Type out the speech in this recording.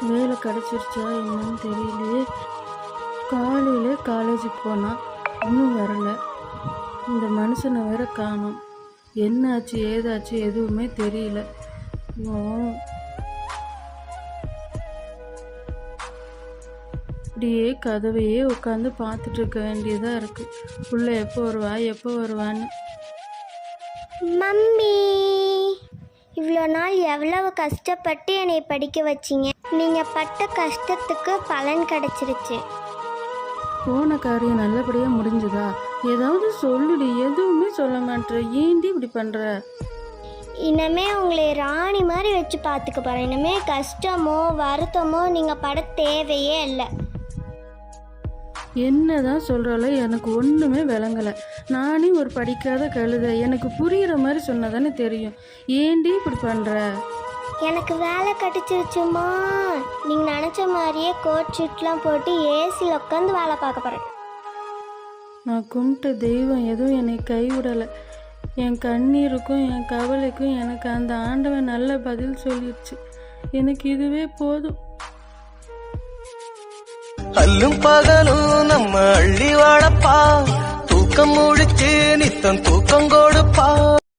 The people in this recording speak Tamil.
வேலை கிடச்சிருச்சா என்னன்னு தெரியலையே காலையில் காலேஜுக்கு போனால் இன்னும் வரல. இந்த மனுஷனை வேற காணோம். என்னாச்சு ஏதாச்சு எதுவுமே தெரியல. அப்படியே கதவையே உட்காந்து பார்த்துட்டு இருக்க வேண்டியதாக இருக்குது உள்ளே எப்போ வருவா எப்போ வருவான்னு. மம்மி. இவ்வளோ நாள் எவ்வளவு கஷ்டப்பட்டு என்னை படிக்க வச்சீங்க? நீங்கள் பட்ட கஷ்டத்துக்கு பலன் கிடைச்சிருச்சு. போன காரியம் நல்லபடியாக முடிஞ்சுதா? ஏதாவது சொல்லுடி எதுவுமே சொல்ல மாட்டேற ஏன்டி இப்படி பண்ணுற இனிமே உங்களை ராணி மாதிரி வச்சு பார்த்துக்க போகிறேன் இனிமே கஷ்டமோ வருத்தமோ நீங்கள் பட தேவையே இல்லை. என்னதான் சொல்கிறாலோ எனக்கு ஒன்றுமே விளங்கலை. நானே ஒரு படிக்காத கழுத. எனக்கு புரிகிற மாதிரி சொன்னதானே தெரியும். ஏன்டி இப்படி பண்ணுற எனக்கு வேலை கிடைச்சிருச்சுமா நீங்கள் நினச்ச மாதிரியே கோட் ஷீட்லாம் போட்டு ஏசியில் உட்காந்து வேலை பார்க்க போகிறேன் நான் கும்பிட்ட தெய்வம் எதுவும் என்னை கைவிடலை. என் கண்ணீருக்கும் என் கவலைக்கும் எனக்கு அந்த ஆண்டவன் நல்ல பதில் சொல்லிடுச்சு எனக்கு இதுவே போதும். அல்லும் பகலும் நம்ம அள்ளி வாழப்பா தூக்கம் முழிச்சு நித்தம் தூக்கம் கொடுப்பா